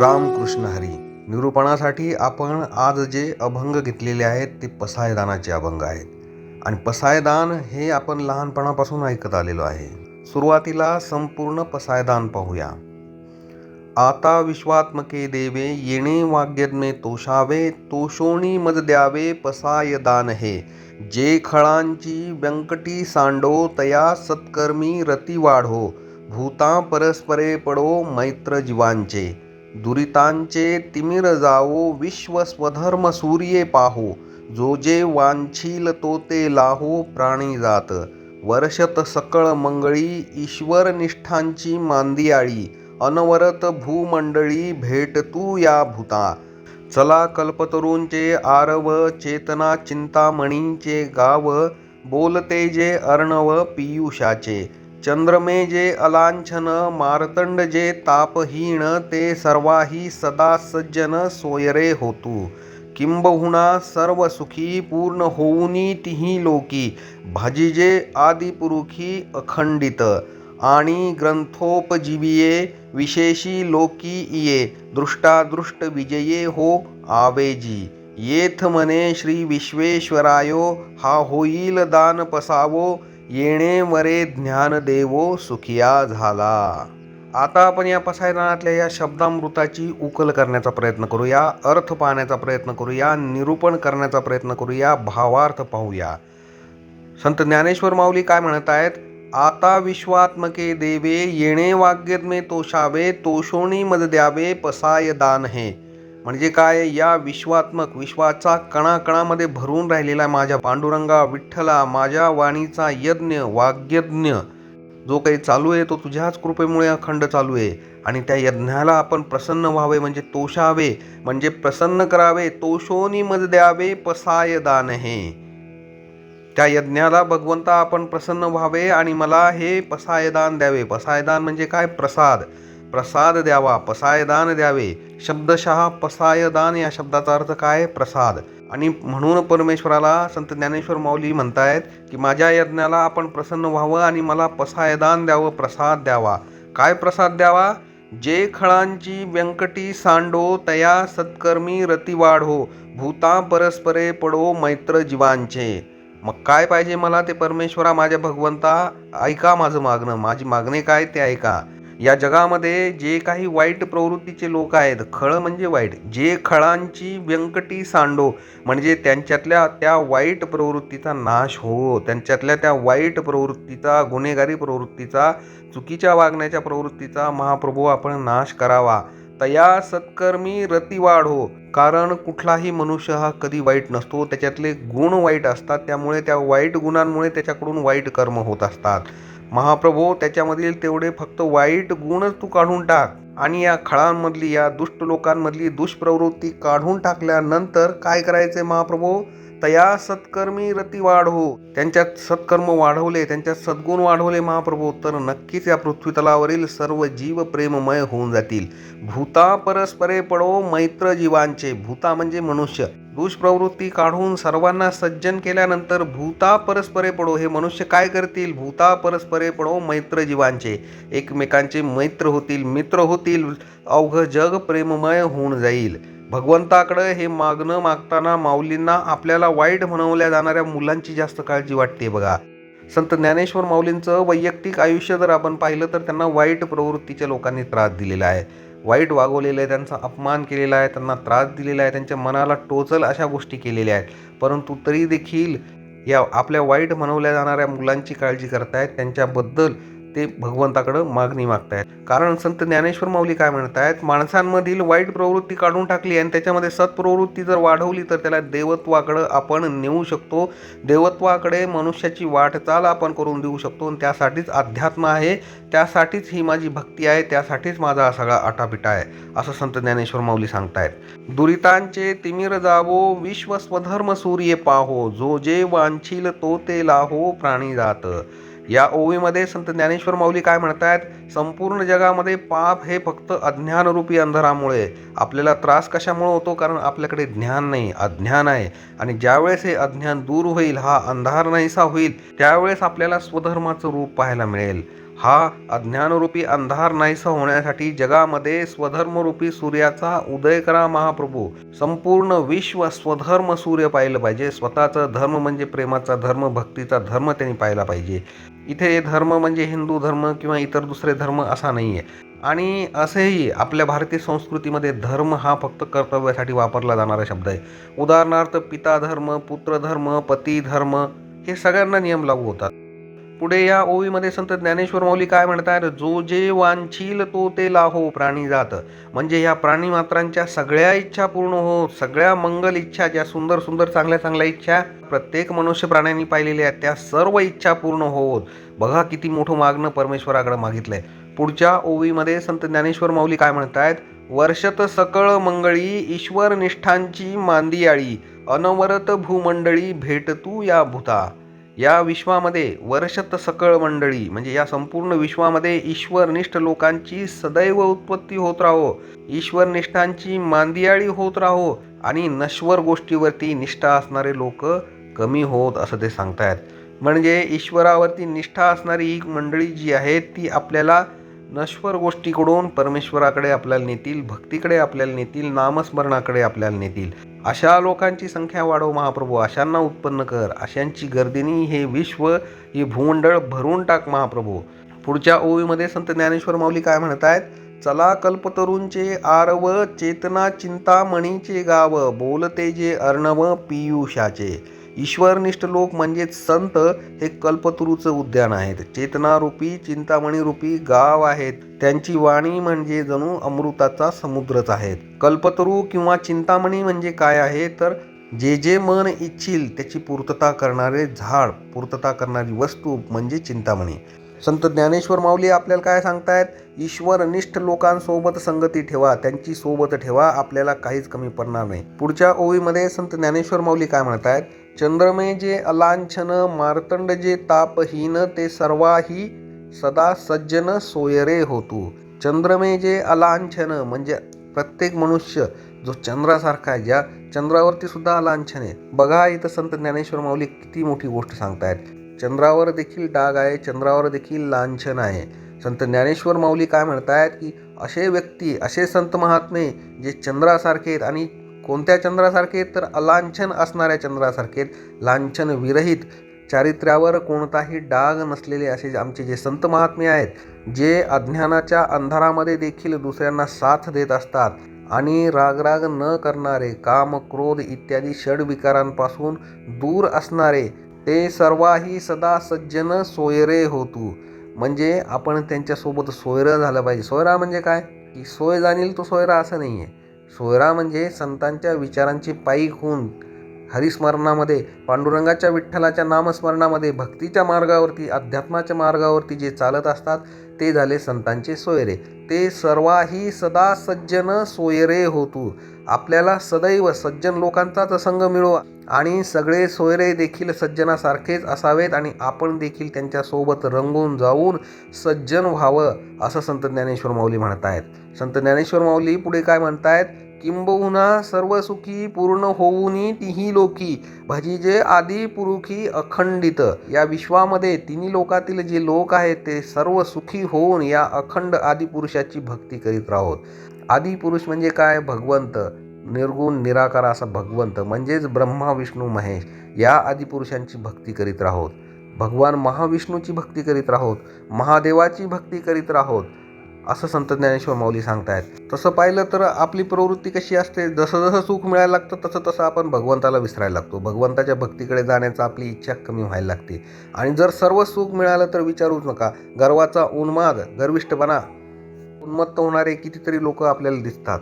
रामकृष्ण हरी. निरूपणासाठी आपण आज जे अभंग घेतलेले आहेत ते पसायदानाचे अभंग आहेत. आणि पसायदान हे आपण लहानपणापासून ऐकत आलेलो आहे. सुरुवातीला संपूर्ण पसायदान पाहूया. आता विश्वात्मके देवे येणे वाग्यज्ञे तोषावे तोषोणी मज द्यावे पसायदान हे. जे खळांची व्यंकटी सांडो तया सत्कर्मी रती वाढो भूता परस्परे पडो मैत्र जीवांचे दुरितांचे तिमिर जावो विश्व स्वधर्म सूर्ये पाहो. जो जे वांछील तो ते लाहो प्राणी जात. वर्षत सकळ मंगळी ईश्वर निष्ठांची मांदियाळी. अनवरत भूमंडळी भेट तू या भूता. चला कल्पतरूंचे आरव चेतना चिंतामणींचे गाव. बोलते जे अर्णव पियुषाचे. चंद्रमे जे अलांछन मारतंड जे तापहीण ते सर्वाही सदा सज्जन सोयरे होतू. किंबहुना सर्व सुखी पूर्ण होऊनी तिही लोकी भाजिजे आदिपुरुखी अखंडित. आणि ग्रंथोपजीविये विशेषी लोकी इये दृष्टादृष्ट विजये हो आवेजी. येथ मने श्री विश्वेश्वरायो हा होईल दान पसावो येणे वरे ज्ञान देवो सुखिया झाला. आता आपण या पसायदानातल्या या शब्दामृताची उकल करण्याचा प्रयत्न करूया अर्थ पाहण्याचा प्रयत्न करूया निरूपण करण्याचा प्रयत्न करूया भावार्थ पाहूया. संत ज्ञानेश्वर माऊली काय म्हणत आहेत? आता विश्वात्मके देवे येणे वाग्यज्ञे तोषावे तोषोणी मद द्यावे पसाय दान हे. म्हणजे काय? या विश्वात्मक विश्वाचा कणाकणामध्ये भरून राहिलेला माझ्या पांडुरंगा विठ्ठला माझ्या वाणीचा यज्ञ वाग्यज्ञ. जो काही चालू आहे तो तुझ्याच कृपेमुळे अखंड चालू आहे. आणि त्या यज्ञाला आपण प्रसन्न व्हावे म्हणजे तोषावे. म्हणजे प्रसन्न करावे तोषोनी मज द्यावे पसाय दान हे त्या यज्ञाला भगवंता आपण प्रसन्न व्हावे आणि मला हे पसायदान द्यावे. पसायदान म्हणजे काय? प्रसाद. प्रसाद द्यावा पसायदान द्यावे. शब्दशः पसायदान या शब्दाचा अर्थ काय? प्रसाद. आणि म्हणून परमेश्वराला संत ज्ञानेश्वर माऊली म्हणतायत की माझ्या यज्ञाला आपण प्रसन्न व्हावं आणि मला पसायदान द्यावं प्रसाद द्यावा. काय प्रसाद द्यावा? जे खळांची व्यंकटी सांडो तया सत्कर्मी रती वाढो भूता परस्परे पडो मैत्र जीवांचे. मग काय पाहिजे मला ते परमेश्वरा माझ्या भगवंता? ऐका माझं मागणं. माझी मागणे काय ते ऐका. या जगामध्ये जे काही वाईट प्रवृत्तीचे लोक आहेत खळ म्हणजे वाईट. जे खळांची व्यंकटी सांडो म्हणजे त्यांच्यातल्या त्या वाईट प्रवृत्तीचा नाश हो त्यांच्यातल्या त्या वाईट प्रवृत्तीचा गुन्हेगारी प्रवृत्तीचा चुकीच्या वागण्याच्या प्रवृत्तीचा महाप्रभू आपण नाश करावा. तया सत्कर्मी रती हो कारण कुठलाही मनुष्य हा कधी वाईट नसतो. त्याच्यातले गुण वाईट असतात त्यामुळे त्या वाईट गुणांमुळे त्याच्याकडून वाईट कर्म होत असतात. महाप्रभू त्याच्यामधील तेवढे फक्त वाईट गुणच तू काढून टाक. आणि या खळांमधली या दुष्ट लोकांमधली दुष्प्रवृत्ती काढून टाकल्यानंतर काय करायचे महाप्रभू? तया सत्कर्मी रती वाढो त्यांच्यात सत्कर्म वाढवले त्यांच्यात सद्गुण वाढवले महाप्रभू. तर नक्कीच या पृथ्वीतलावरील सर्व जीव प्रेममय होऊन जातील. भूता परस्परे पडो मैत्र जीवांचे. भूता म्हणजे मनुष्य. दुष्प्रवृत्ती काढून सर्वांना सज्जन केल्यानंतर भूता परस्परे पडो. हे मनुष्य काय करतील? भूता परस्परे पडो मैत्र जीवांचे. एकमेकांचे मैत्र होतील मित्र होतील. अवघ जग प्रेममय होऊन जाईल. भगवंताकडं हे मागणं मागताना माऊलींना आपल्याला वाईट म्हणवल्या जाणाऱ्या मुलांची जास्त काळजी वाटते बघा. संत ज्ञानेश्वर माऊलींचं वैयक्तिक आयुष्य जर आपण पाहिलं तर त्यांना वाईट प्रवृत्तीच्या लोकांनी त्रास दिलेला आहे. वाईट वागवलेलं आहे त्यांचा अपमान केलेला आहे त्यांना त्रास दिलेला आहे त्यांच्या मनाला टोचल अशा गोष्टी केलेल्या आहेत. परंतु तरी देखील या आपल्या वाईट म्हणवल्या जाणाऱ्या मुलांची काळजी करतायत त्यांच्याबद्दल ते भगवंताकडं मागणी मागतायत. कारण संत ज्ञानेश्वर माऊली काय म्हणतायत? माणसांमधील वाईट प्रवृत्ती काढून टाकली आणि त्याच्यामध्ये सत्प्रवृत्ती जर वाढवली तर त्याला देवत्वाकडं आपण नेऊ शकतो. देवत्वाकडे मनुष्याची वाटचाल आपण करून देऊ शकतो आणि त्यासाठीच अध्यात्म आहे. त्यासाठीच ही माझी भक्ती आहे. त्यासाठीच माझा हा सगळा आटापिटा आहे असं संत ज्ञानेश्वर माऊली सांगतायत. दुरितांचे तिमिर जावो विश्व स्वधर्म सूर्य पाहो जो जे वांछील तो ते लाहो प्राणी जात. या ओवीमध्ये संत ज्ञानेश्वर माऊली काय म्हणतात संपूर्ण जगामध्ये पाप हे फक्त अज्ञानरूपी अंधारामुळे. आपल्याला त्रास कशामुळे होतो? कारण आपल्याकडे ज्ञान नाही अज्ञान आहे. आणि ज्यावेळेस हे अज्ञान दूर होईल हा अंधार नाहीसा होईल त्यावेळेस आपल्याला स्वधर्माचं रूप पाहायला मिळेल. हा अज्ञानरूपी अंधार नाहीसा होण्यासाठी जगामध्ये स्वधर्मरूपी सूर्याचा उदय करा महाप्रभू. संपूर्ण विश्व स्वधर्म सूर्य पाहिलं पाहिजे. स्वतःचा धर्म म्हणजे प्रेमाचा धर्म भक्तीचा धर्म त्यांनी पाहिला पाहिजे. इथे धर्म म्हणजे हिंदू धर्म किंवा इतर दुसरे धर्म असा नाही आहे आणि असेही आपल्या भारतीय संस्कृतीमध्ये धर्म हा फक्त कर्तव्यासाठी वापरला जाणारा शब्द आहे. उदाहरणार्थ पिता धर्म पुत्र धर्म पती धर्म हे सगळ्यांना नियम लागू होतात. पुढे या ओवीमध्ये संत ज्ञानेश्वर माऊली काय म्हणतात जो जे वांछील तो ते लाहो प्राणी जात. म्हणजे या प्राणी मात्रांच्या सगळ्या इच्छा पूर्ण हो सगळ्या मंगल इच्छा ज्या सुंदर सुंदर चांगल्या चांगल्या इच्छा प्रत्येक मनुष्य प्राण्यांनी पाहिलेल्या आहेत त्या सर्व इच्छा पूर्ण होत. बघा किती मोठं मागणं परमेश्वराकडे मागितलंय. पुढच्या ओवीमध्ये संत ज्ञानेश्वर माऊली काय म्हणतायत वर्षत सकळ मंगळी ईश्वर निष्ठांची मांदियाळी अनवरत भूमंडळी भेटतू या भूता. या विश्वामध्ये वर्षत सकळ मंडळी म्हणजे या संपूर्ण विश्वामध्ये ईश्वरनिष्ठ लोकांची सदैव उत्पत्ती होत राहो. ईश्वरनिष्ठांची मांदियाळी होत राहो आणि नश्वर गोष्टीवरती निष्ठा असणारे लोक कमी होत असं ते सांगतायत. म्हणजे ईश्वरावरती निष्ठा असणारी ही मंडळी जी आहे ती आपल्याला नश्वर गोष्टीकडून परमेश्वराकडे आपल्याला नेतील भक्तीकडे आपल्याला नेतील नामस्मरणाकडे आपल्याला नेतील. अशा लोकांची संख्या वाढव महाप्रभू अशांना उत्पन्न कर. अशांची गर्दिनी हे विश्व ही भूमंडळ भरून टाक महाप्रभू. पुढच्या ओवीमध्ये संत ज्ञानेश्वर माऊली काय म्हणत आहेत चला कल्पतरूंचे आरव चेतना चिंतामणीचे गाव बोलते जे अर्णव पियुषाचे. ईश्वरनिष्ठ लोक म्हणजेच संत हे कल्पतरूचं उद्यान आहेत. चेतनारूपी चिंतामणीरूपी गाव आहेत. त्यांची वाणी म्हणजे जणू अमृताचा समुद्रच आहेत. कल्पतरू किंवा चिंतामणी म्हणजे काय आहे? तर जे जे मन इच्छिल त्याची पूर्तता करणारे झाड पूर्तता करणारी वस्तू म्हणजे चिंतामणी. संत ज्ञानेश्वर माऊली आपल्याला काय सांगतायत? ईश्वरनिष्ठ लोकांसोबत संगती ठेवा त्यांची सोबत ठेवा आपल्याला काहीच कमी पडणार नाही. पुढच्या ओळीमध्ये संत ज्ञानेश्वर माऊली काय म्हणतायत? चंद्रमे जे अलांछन मार्तंड जे तापहीन ते सर्वाही सदा सज्जन सोयरे होतो. चंद्रमे जे अलांछन म्हणजे प्रत्येक मनुष्य जो चंद्रासारखा आहे ज्या चंद्रावरती सुद्धा अलांछन आहे. बघा इथं संत ज्ञानेश्वर माऊली किती मोठी गोष्ट सांगतायत. चंद्रावर देखील डाग आहे चंद्रावर देखील लांछन आहे. संत ज्ञानेश्वर माऊली काय म्हणतायत की असे व्यक्ती असे संत महात्मे जे चंद्रासारखे आहेत आणि कोणत्या चंद्रासारखे तर अलांछन असणाऱ्या चंद्रासारखे लांछन विरहित. चारित्र्यावर कोणताही डाग नसलेले असे आमचे जे संत महात्मे आहेत जे अज्ञानाच्या अंधारामध्ये देखील दुसऱ्यांना साथ देत असतात आणि रागराग न करणारे काम क्रोध इत्यादी षडविकारांपासून दूर असणारे ते सर्वाही सदा सज्जन सोयरे होतू. म्हणजे आपण त्यांच्यासोबत सोयरं झालं पाहिजे. सोयरा म्हणजे काय? की सोय जाणील तो सोयरा असं नाही आहे सोयरा म्हणजे संतांच्या विचारांची पायी होऊन हरिस्मरणामध्ये पांडुरंगाच्या विठ्ठलाच्या नामस्मरणामध्ये भक्तीच्या मार्गावरती अध्यात्माच्या मार्गावरती जे चालत असतात ते झाले संतांचे सोयरे. ते सर्वाही सदा सज्जन सोयरे होतू. आपल्याला सदैव सज्जन लोकांचाच संघ मिळो आणि सगळे सोयरे देखील सज्जनासारखेच असावेत आणि आपण देखील त्यांच्यासोबत रंगून जाऊन सज्जन व्हावं असं संत ज्ञानेश्वर माऊली म्हणतायत. संत ज्ञानेश्वर माऊली पुढे काय म्हणतायत? किंबहुना सर्व सुखी पूर्ण होऊनी तिही लोकी. भजीजे आदी पुरुखी अखंडित. या विश्वामध्ये तिन्ही लोकातील जे लोक आहेत ते सर्व सुखी होऊन या अखंड आदिपुरुषाची भक्ती करीत राहोत. आदिपुरुष म्हणजे काय? भगवंत. निर्गुण निराकार असा भगवंत. म्हणजेच ब्रह्मा विष्णू महेश या आदिपुरुषांची भक्ती करीत राहोत. भगवान महाविष्णूची भक्ती करीत राहोत. महादेवाची भक्ती करीत राहोत. असं संत ज्ञानेश्वर माऊली सांगतायत. तसं पाहिलं तर आपली प्रवृत्ती कशी असते? जसं जसं सुख मिळायला लागतं तसं तसं आपण भगवंताला विसरायला लागतो. भगवंताच्या भक्तीकडे जाण्याचा आपली इच्छा कमी व्हायला लागते. आणि जर सर्व सुख मिळालं तर विचारूच नका. गर्वाचा उन्माद गर्विष्ठपणा उन्मत्त होणारे कितीतरी लोक आपल्याला दिसतात.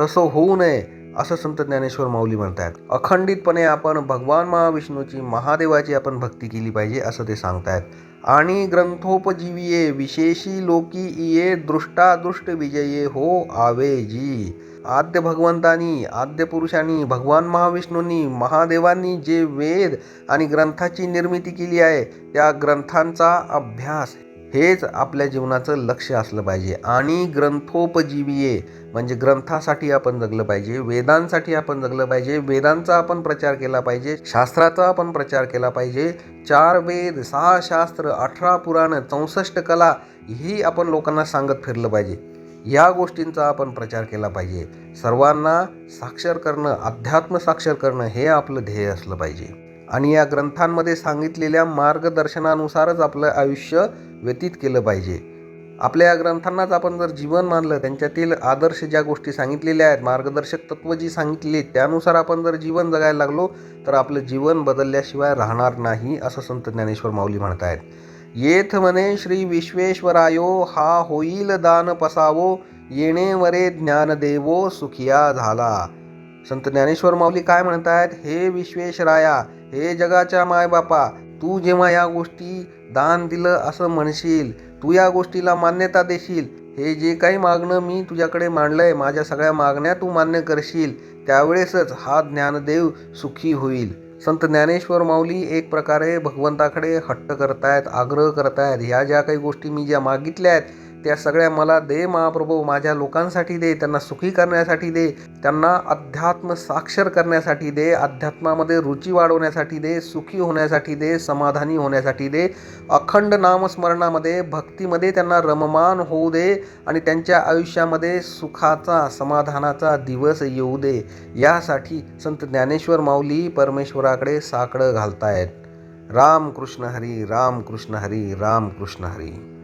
तसं होऊ नये असं संत ज्ञानेश्वर माऊली म्हणतात अखंडितपणे आपण भगवान महाविष्णूची महादेवाची आपण भक्ती केली पाहिजे असं ते सांगतायत. आणि ग्रंथोपजीविये विशेषी लोकी इये दृष्टादृष्ट विजये हो आवे जी आद्य भगवंतानी आद्य पुरुषांनी भगवान महाविष्णूंनी महादेवांनी जे वेद आणि ग्रंथाची निर्मिती केली आहे त्या ग्रंथांचा अभ्यास हेच आपल्या जीवनाचं लक्ष असलं पाहिजे. आणि ग्रंथोपजीवीये म्हणजे ग्रंथासाठी आपण जगलं पाहिजे वेदांसाठी आपण जगलं पाहिजे वेदांचा आपण प्रचार केला पाहिजे शास्त्राचा आपण प्रचार केला पाहिजे. चार वेद सहा शास्त्र अठरा पुराण चौसष्ट कला ही आपण लोकांना सांगत फिरलं पाहिजे. या गोष्टींचा आपण प्रचार केला पाहिजे. सर्वांना साक्षर करणं अध्यात्म साक्षर करणं हे आपलं ध्येय असलं पाहिजे. आणि या ग्रंथांमध्ये सांगितलेल्या मार्गदर्शनानुसारच आपलं आयुष्य व्यतीत केलं पाहिजे. आपल्या या ग्रंथांनाच आपण जर जीवन मानलं त्यांच्यातील आदर्श ज्या गोष्टी सांगितलेल्या आहेत मार्गदर्शक तत्व जी सांगितली त्यानुसार आपण जर जीवन जगायला लागलो तर आपलं जीवन बदलल्याशिवाय राहणार नाही असं संत ज्ञानेश्वर माऊली म्हणत आहेत येथ म्हणे श्री विश्वेश्वरायो हा होईल दान पसावो येणे वरे ज्ञानदेवो सुखिया झाला. संत ज्ञानेश्वर माऊली काय म्हणतायत? हे विश्वेश्वराया हे जगाच्या मायबापा तू जेव्हा या गोष्टी दान दिलं असं म्हणशील तू या गोष्टीला मान्यता देशील हे जे काही मागणं मी तुझ्याकडे मांडलंय माझ्या सगळ्या मागण्या तू मान्य करशील त्यावेळेसच हा ज्ञानदेव सुखी होईल. संत ज्ञानेश्वर माऊली एक प्रकारे भगवंताकडे हट्ट करतायत आग्रह करतायत ह्या ज्या काही गोष्टी मी ज्या मागितल्या आहेत त्या सगळ्या मला दे महाप्रभू माझ्या लोकांसाठी दे त्यांना सुखी करण्यासाठी दे त्यांना अध्यात्म साक्षर करण्यासाठी दे अध्यात्मामध्ये रुची वाढवण्यासाठी दे सुखी होण्यासाठी दे समाधानी होण्यासाठी दे अखंड नामस्मरणामध्ये भक्तीमध्ये त्यांना रममान होऊ दे आणि त्यांच्या आयुष्यामध्ये सुखाचा समाधानाचा दिवस येऊ दे. यासाठी संत ज्ञानेश्वर माऊली परमेश्वराकडे साकडं घालतायत. राम कृष्ण हरी राम कृष्ण हरी राम कृष्ण हरी.